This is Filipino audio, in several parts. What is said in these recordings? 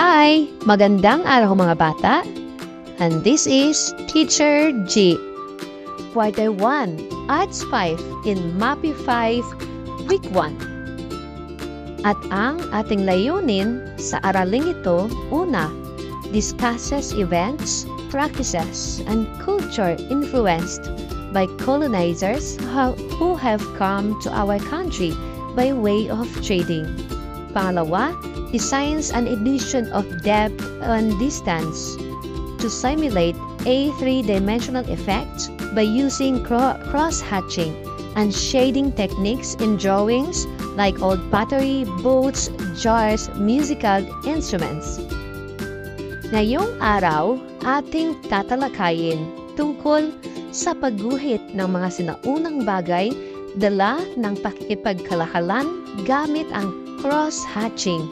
Hi! Magandang araw mga bata. And this is Teacher G. Quarter 1, Arts 5 in MAPI 5, Week 1. At ang ating layunin sa araling ito, una, discusses events, practices, and culture influenced by colonizers who- have come to our country by way of trading. Pangalawa, designs an illusion of depth and distance to simulate a three-dimensional effect by using cro- cross-hatching and shading techniques in drawings like old pottery, boats, jars, musical instruments. Ngayong araw, ating tatalakayin tungkol sa pagguhit ng mga sinaunang bagay dala ng pakikipagkalakalan gamit ang cross-hatching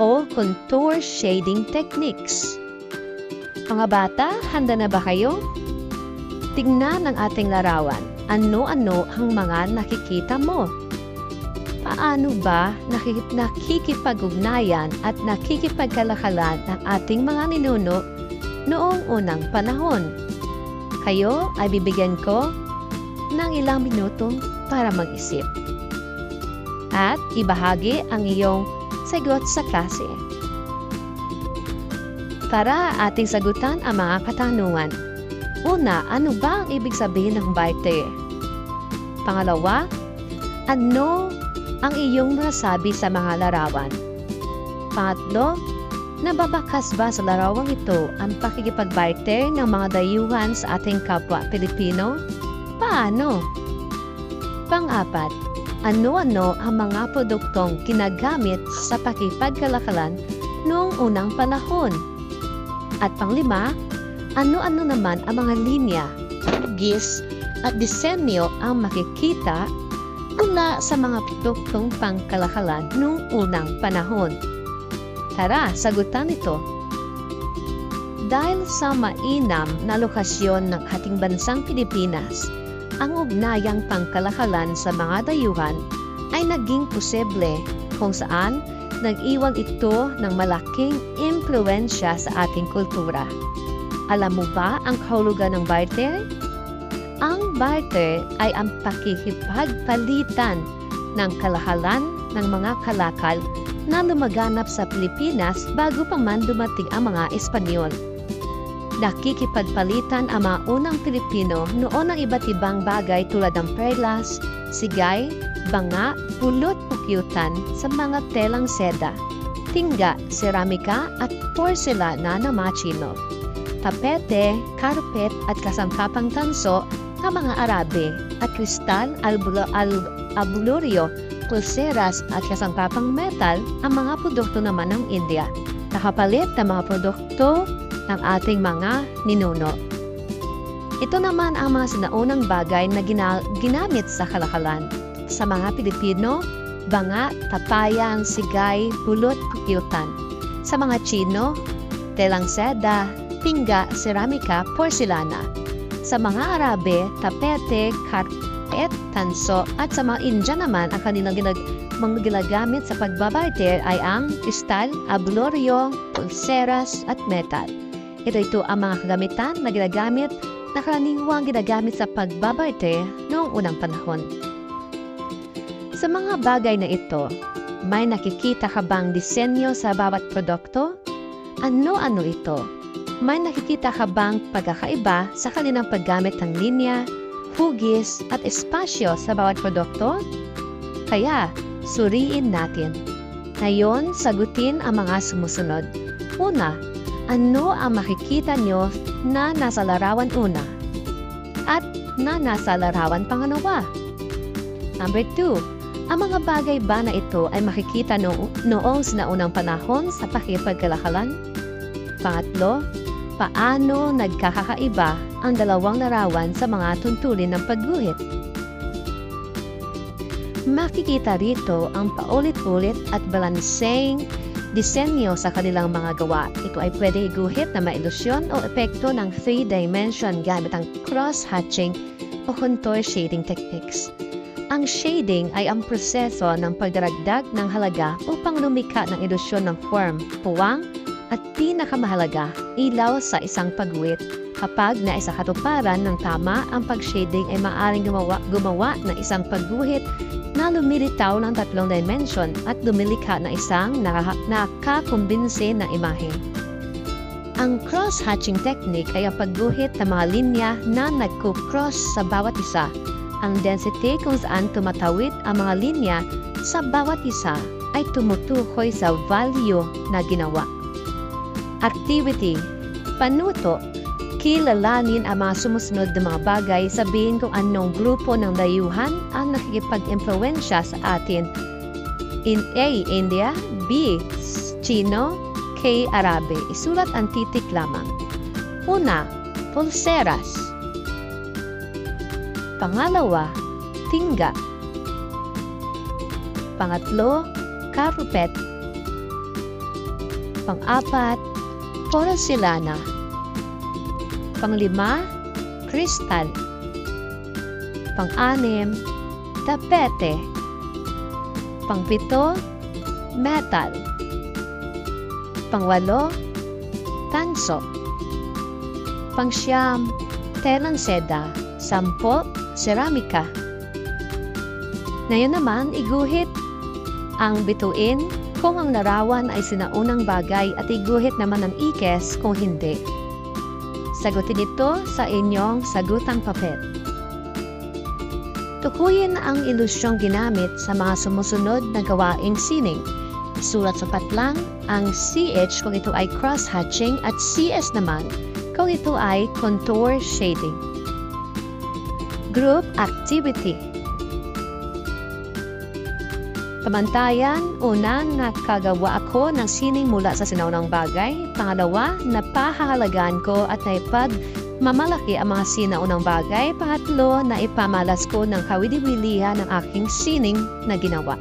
o contour shading techniques. Mga bata, handa na ba kayo? Tingnan ang ating larawan. Ano-ano ang mga nakikita mo? Paano ba nakik- nakikipag-ugnayan at nakikipagkalakalan ng ating mga ninuno noong unang panahon? Kayo ay bibigyan ko ng ilang minuto para mag-isip. At ibahagi ang iyong sagot sa klase. Tara, ating sagutan ang mga katanungan. Una, ano ba ang ibig sabihin ng barter? Pangalawa, ano ang iyong nasabi sa mga larawan? Pangatlo, nababakas ba sa larawang ito ang pakikipag-barter ng mga dayuhan sa ating kapwa Pilipino? Paano? Pang-apat, ano-ano ang mga produktong ginagamit sa pakipagkalakalan noong unang panahon? At panglima, ano-ano naman ang mga linya, gis at disenyo ang makikita mula sa mga produktong pangkalakalan noong unang panahon? Tara, sagutan ito. Dahil sa mainam na lokasyon ng ating bansang Pilipinas, ang ugnayang pangkalakalan sa mga dayuhan ay naging posible kung saan nag-iwan ito ng malaking impluensya sa ating kultura. Alam mo ba ang kahulugan ng barter? Ang barter ay ang pakikipagpalitan ng kalahalan ng mga kalakal na lumaganap sa Pilipinas bago pa man dumating ang mga Espanyol nakikipagpalitan ang mga unang Pilipino noon ng iba't ibang bagay tulad ng perlas, sigay, banga, pulot pukyutan sa mga telang seda, tingga, seramika at porselana na mga Chino, tapete, karpet at kasangkapang tanso ng mga Arabe at kristal, albulo, al, albuloryo, pulseras at kasangkapang metal ang mga produkto naman ng India. Nakapalit ng mga produkto ng ating mga ninuno. Ito naman ang mga sinaunang bagay na gina- ginamit sa kalakalan. Sa mga Pilipino, banga, tapayan, sigay, pulot, kukyutan. Sa mga Chino, telang seda, pingga, seramika, porcelana. Sa mga Arabe, tapete, karpet, tanso, at sa mga India naman, ang kanilang ginag mga ginagamit sa pagbabarter ay ang kristal, abloryo, pulseras, at metal. Ito ito ang mga kagamitan na ginagamit na karaniwang ginagamit sa pagbabarter noong unang panahon. Sa mga bagay na ito, may nakikita ka bang disenyo sa bawat produkto? Ano-ano ito? May nakikita ka bang pagkakaiba sa kanilang paggamit ng linya, hugis at espasyo sa bawat produkto? Kaya, suriin natin. Ngayon, sagutin ang mga sumusunod. Una, ano ang makikita nyo na nasa larawan una? At na nasa larawan pangalawa? Number 2, ang mga bagay ba na ito ay makikita no noong sinaunang panahon sa pakipagkalakalan? Pangatlo, paano nagkakaiba ang dalawang larawan sa mga tunturin ng pagguhit? Makikita rito ang paulit-ulit at balanseng disenyo sa kanilang mga gawa. Ito ay pwede iguhit na mailusyon o epekto ng three-dimension gamit ang cross-hatching o contour shading techniques. Ang shading ay ang proseso ng pagdaragdag ng halaga upang lumikha ng ilusyon ng form, puwang, At pinakamahalaga, ilaw sa isang pagguhit. Kapag naisa katuparan ng tama ang pag-shading ay maaaring gumawa, gumawa ng isang pagguhit na lumilitaw ng tatlong dimension at lumilikha ng isang naka- nakakumbinse na imahe. Ang cross-hatching technique ay ang pagguhit ng mga linya na nagko-cross sa bawat isa. Ang density kung saan tumatawid ang mga linya sa bawat isa ay tumutukoy sa value na ginawa. Activity Panuto Kilalanin ang mga sumusunod na mga bagay, sabihin kung anong grupo ng dayuhan ang nakikipag-impluensya sa atin. In A. India B. Chino K. Arabe. Isulat ang titik lamang. Una, pulseras. Pangalawa, tingga. Pangatlo, karupet. Pang-apat, porcelana. Panglima, kristal. Pang-anim, tapete. Pangpito, metal. Pangwalo, tanso. Pangsyam, telang seda. Sampo, seramika. Ngayon naman, iguhit ang bituin kung ang larawan ay sinaunang bagay at iguhit naman ang ikes kung hindi. Sagutin ito sa inyong sagutang papel. Tukuyin ang ilusyong ginamit sa mga sumusunod na gawaing sining. Sulat sa patlang ang CH kung ito ay cross-hatching at CS naman kung ito ay contour shading. Group Activity Pamantayan, una, nakagawa ako ng sining mula sa sinaunang bagay. Pangalawa, napahahalagaan ko at naipag mamalaki ang mga sinaunang bagay. Pangatlo, na ipamalas ko ng kawili-wilihan ng aking sining na ginawa.